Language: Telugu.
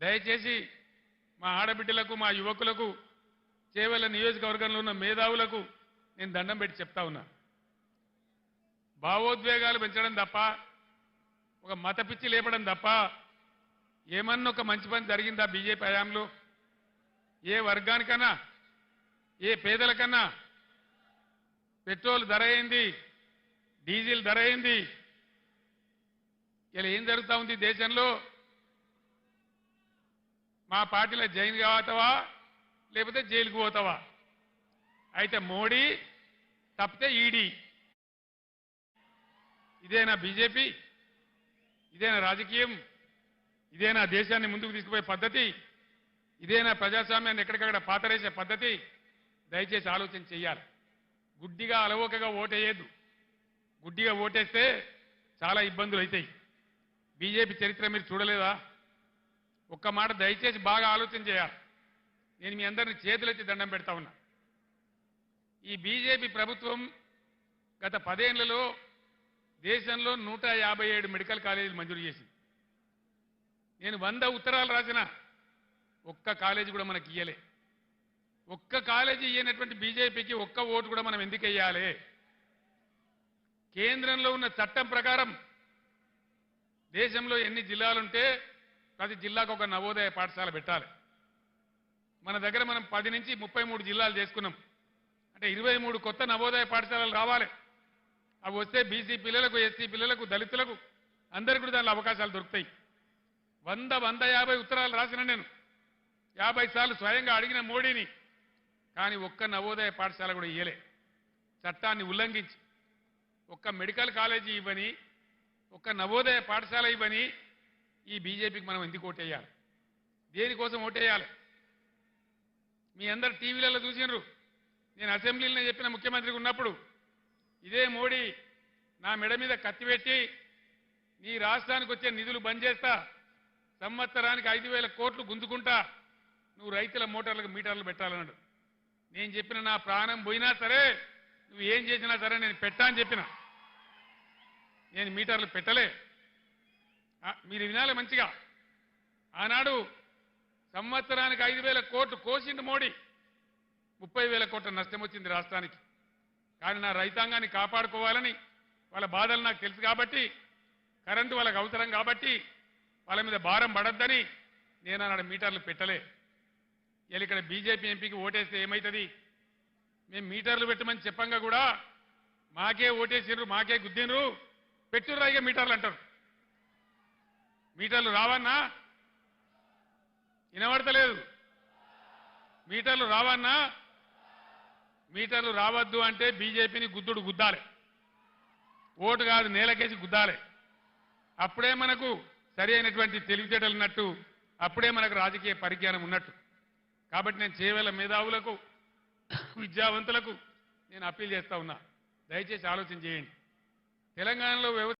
దయచేసి మా ఆడబిడ్డలకు మా యువకులకు చేవల నియోజకవర్గంలో ఉన్న మేధావులకు నేను దండం పెట్టి చెప్తా ఉన్నా. భావోద్వేగాలు పెంచడం తప్ప ఒక మత పిచ్చి లేపడం తప్ప ఏమన్నా ఒక మంచి పని జరిగిందా బీజేపీ హయాంలో? ఏ వర్గానికన్నా ఏ పేదలకన్నా? పెట్రోల్ ధర అయింది డీజిల్ ధర అయింది ఇలా ఏం జరుగుతూ ఉంది దేశంలో? మా పార్టీలో జైన్ పోతావా లేకపోతే జైలుకు పోతావా అయితే మోడీ తప్పితే ఈడీ. ఇదేనా బీజేపీ? ఇదేనా రాజకీయం? ఇదేనా దేశాన్ని ముందుకు తీసుకుపోయే పద్ధతి? ఇదేనా ప్రజాస్వామ్యాన్ని ఎక్కడికక్కడ పాతరేసే పద్ధతి? దయచేసి ఆలోచన చెయ్యాలి. గుడ్డిగా అలవోకగా ఓటేయద్దు. గుడ్డిగా ఓటేస్తే చాలా ఇబ్బందులు అవుతాయి బీజేపీ చరిత్ర మీరు చూడలేదా? ఒక్క మాట దయచేసి బాగా ఆలోచన చేయాలి. నేను మీ అందరిని చేతులెత్తి దండం పెడతా ఉన్నా. ఈ బీజేపీ ప్రభుత్వం గత పదేళ్ళలో దేశంలో నూట యాభై ఏడు మెడికల్ కాలేజీలు మంజూరు చేసింది. నేను వంద ఉత్తరాలు రాసిన ఒక్క కాలేజీ కూడా మనకి ఇయ్యలే. ఒక్క కాలేజీ ఇయ్యనటువంటి బీజేపీకి ఒక్క ఓటు కూడా మనం ఎందుకు వేయాలి కేంద్రంలో ఉన్న చట్టం ప్రకారం దేశంలో ఎన్ని జిల్లాలుంటే ప్రతి జిల్లాకు ఒక నవోదయ పాఠశాల పెట్టాలి. మన దగ్గర మనం పది నుంచి ముప్పై మూడు జిల్లాలు చేసుకున్నాం. అంటే ఇరవై మూడు కొత్త నవోదయ పాఠశాలలు రావాలి. అవి వస్తే బీసీ పిల్లలకు ఎస్సీ పిల్లలకు దళితులకు అందరికీ కూడా దానిలో అవకాశాలు దొరుకుతాయి. వంద వంద యాభై ఉత్తరాలు రాసిన నేను. యాభై సార్లు స్వయంగా అడిగిన మోడీని. కానీ ఒక్క నవోదయ పాఠశాల కూడా ఇయ్యలే. చట్టాన్ని ఉల్లంఘించి. ఒక్క మెడికల్ కాలేజీ ఇవ్వని ఒక్క నవోదయ పాఠశాల ఇవ్వని ఈ బీజేపీకి మనం ఎందుకు ఓటేయాలి? దేనికోసం ఓటేయాలి? మీ అందరు టీవీలలో చూసినారు. నేను అసెంబ్లీలో చెప్పిన ముఖ్యమంత్రికి ఉన్నప్పుడు ఇదే మోడీ నా మెడ మీద కత్తి పెట్టి నీ రాష్ట్రానికి వచ్చే నిధులు బంద్ చేస్తా సంవత్సరానికి ఐదు వేల కోట్లు గుంజుకుంటా నువ్వు రైతుల మోటార్లకు మీటర్లు పెట్టాలన్నాడు. నేను చెప్పిన నా ప్రాణం పోయినా సరే నువ్వు ఏం చేసినా సరే నేను పెట్టా అని చెప్పిన. నేను మీటర్లు పెట్టలే. మీరు వినాలి మంచిగా. ఆనాడు సంవత్సరానికి ఐదు వేల కోట్లు కోసిండు మోడీ. ముప్పై వేల కోట్ల నష్టం వచ్చింది రాష్ట్రానికి. కానీ నా రైతాంగాన్ని కాపాడుకోవాలని వాళ్ళ బాధలు నాకు తెలుసు కాబట్టి కరెంటు వాళ్ళకి అవసరం కాబట్టి వాళ్ళ మీద భారం పడద్దని నేను అన్నాడు మీటర్లు పెట్టలే. ఇలా ఇక్కడ బీజేపీ ఎంపీకి ఓటేస్తే ఏమవుతుంది మేము మీటర్లు పెట్టమని చెప్పంగా కూడా మాకే ఓటేసిర్రు మాకే గుద్దినరు పెట్టుర్రు ఇక మీటర్లు అంటారు. మీటర్లు రావన్నా? వినబడతలేదు. మీటర్లు రావన్నా? మీటర్లు రావద్దు అంటే బీజేపీని గుద్దుడు గుద్దాలి. ఓటు కాదు నేలకేసి గుద్దాలి. అప్పుడే మనకు సరి అయినటువంటి తెలివితేటలు ఉన్నట్టు అప్పుడే మనకు రాజకీయ పరిజ్ఞానం ఉన్నట్టు. కాబట్టి నేను చేవేల మేధావులకు విద్యావంతులకు నేను అప్పీల్ చేస్తా ఉన్నా. దయచేసి ఆలోచన చేయండి. తెలంగాణలో వ్యవస్థ